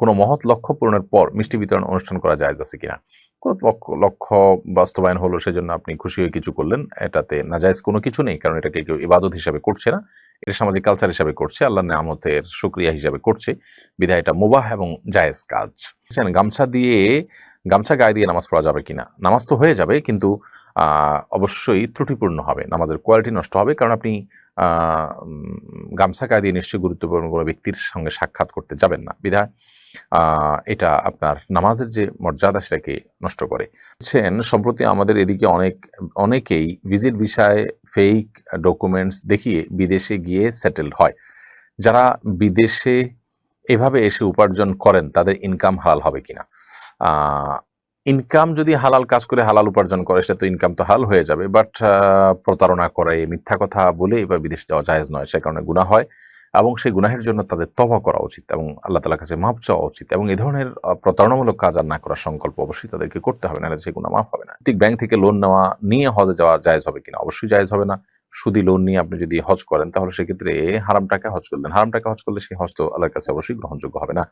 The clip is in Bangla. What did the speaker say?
কোনো মহৎ লক্ষ্য পূরণের পর মিষ্টি বিতরণ অনুষ্ঠান করা যায় আছে কিনা? কোনো লক্ষ্য বাস্তবায়ন হলো সেজন্য আপনি খুশি হয়ে কিছু করলেন, এটাতে নাজায়জ কোনো কিছু নেই, কারণ এটাকে কেউ ইবাদত হিসাবে করছে না। এটা সামাজিক কালচার হিসাবে করছে, আল্লাহ নামতের সুক্রিয়া হিসাবে করছে। বিধায় এটা মুবাহ এবং জায়েজ কাজ। গামছা দিয়ে, গামছা গায়ে দিয়ে নামাজ পড়া যাবে কিনা? নামাজ তো হয়ে যাবে, কিন্তু অবশ্যই ত্রুটিপূর্ণ হবে, নামাজের কোয়ালিটি নষ্ট হবে, কারণ আপনি গামছা গায়ে দিয়ে নিশ্চয়ই গুরুত্বপূর্ণ কোনো ব্যক্তির সঙ্গে সাক্ষাৎ করতে যাবেন না। বিধায় এটা আপনার নামাজের যে মর্যাদা সেটাকে নষ্ট করে। বুঝছেন সম্প্রতি আমাদের এদিকে অনেক, অনেকেই ভিজিট বিষয়ে ফেক ডকুমেন্টস দেখিয়ে বিদেশে গিয়ে সেটেলড হয়। যারা বিদেশে এভাবে এসে উপার্জন করেন, তাদের ইনকাম হালাল হবে কিনা? ইনকাম যদি হালাল কাজ করে, হালাল উপার্জন করে, সেটা তো ইনকাম তো হাল হয়ে যাবে। বাট প্রতারণা করে, মিথ্যা কথা বলে এবার বিদেশ যাওয়া জায়েজ নয়। সে কারণে গুনাহ হয় এবং সেই গুনাহের জন্য তাদের তবা করা উচিত এবং আল্লাহ তালার কাছে মাপ চাওয়া উচিত এবং এই ধরনের প্রতারণামূলক কাজ আর না করার সংকল্প অবশ্যই তাদেরকে করতে হবে না সে গুণা মাফ হবে না। ঠিক ব্যাংক থেকে লোন নেওয়া নিয়ে হজে যাওয়া জায়েজ হবে কিনা? অবশ্যই জায়েজ হবে না। সুদি লোন নিয়ে আপনি যদি হজ করেন, তাহলে সেক্ষেত্রে হারাম টাকা হজ করলেন। হারাম টাকা হজ করলে সেই হজ তো আল্লাহর কাছে অবশ্যই গ্রহণযোগ্য হবে না।